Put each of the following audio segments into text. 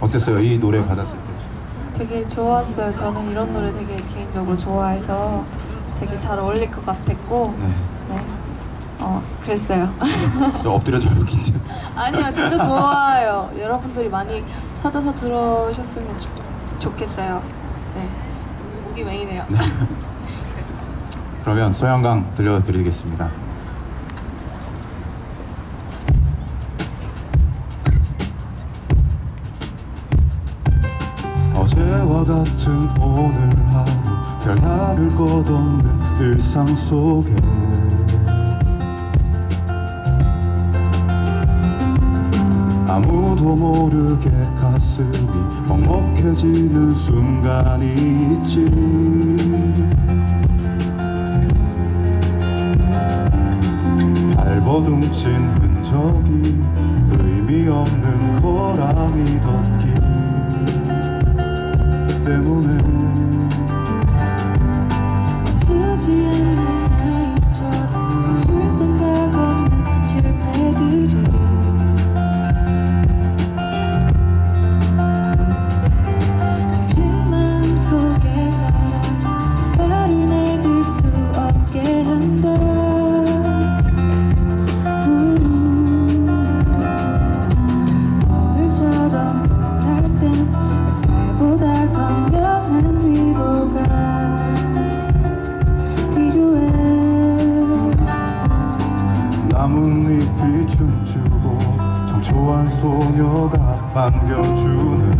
어땠어요? 이 노래 받았을 때? 되게 좋았어요. 저는 이런 노래 되게 개인적으로 좋아해서 되게 잘 어울릴 것 같았고, 네. 네. 어, 그랬어요. 저 엎드려져요, 긴장. 아니요, 진짜 좋아요. 여러분들이 많이 찾아서 들으셨으면 좋, 좋겠어요. 네. 목이 메이네요. 네. 그러면 소양강 들려드리겠습니다. 어제와 같은 오늘 하루 별다를 것 없는 일상 속에. 아무도 모르게 가슴이 먹먹해지는 순간이 있지 나뭇잎이 춤추고 청초한 소녀가 반겨주는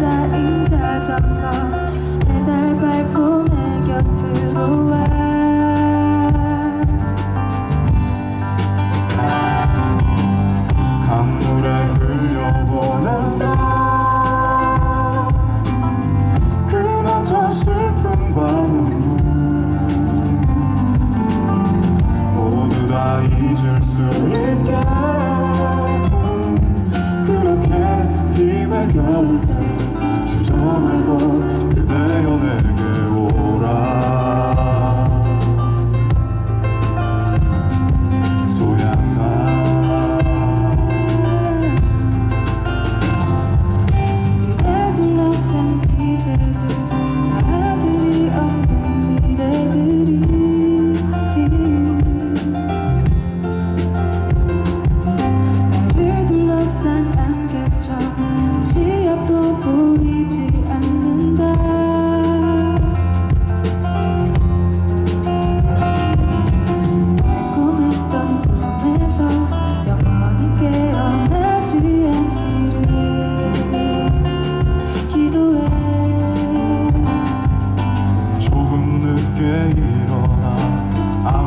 쌓인 자전거 페달 밟고 내 곁으로 와 주저 말고 그대여 내게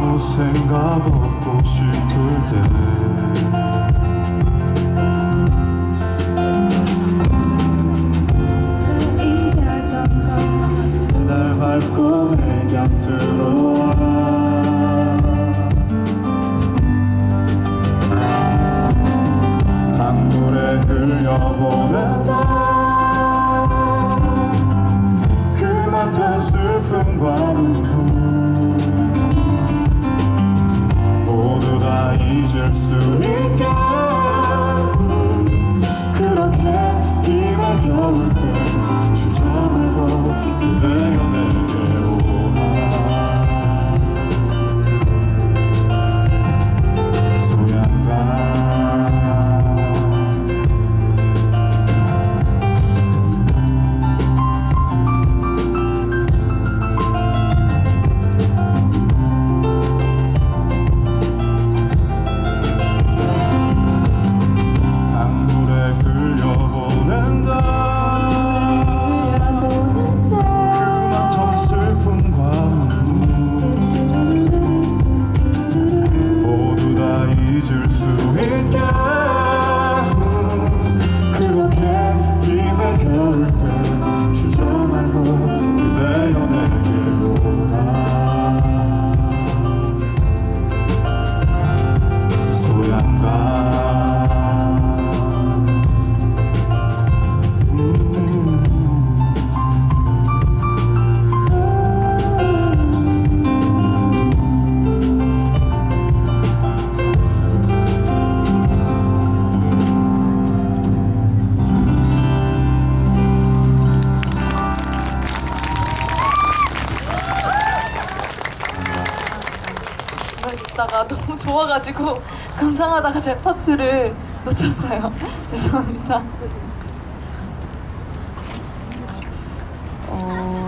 아무 생각 없고 싶을 때. 쌓인 자전거 날 밟고 내 곁으로 와. 강물에 흘려보낸다 그 많던 슬픔과 눈물 있다가 너무 좋아가지고 감상하다가 제 파트를 놓쳤어요. 죄송합니다. 어...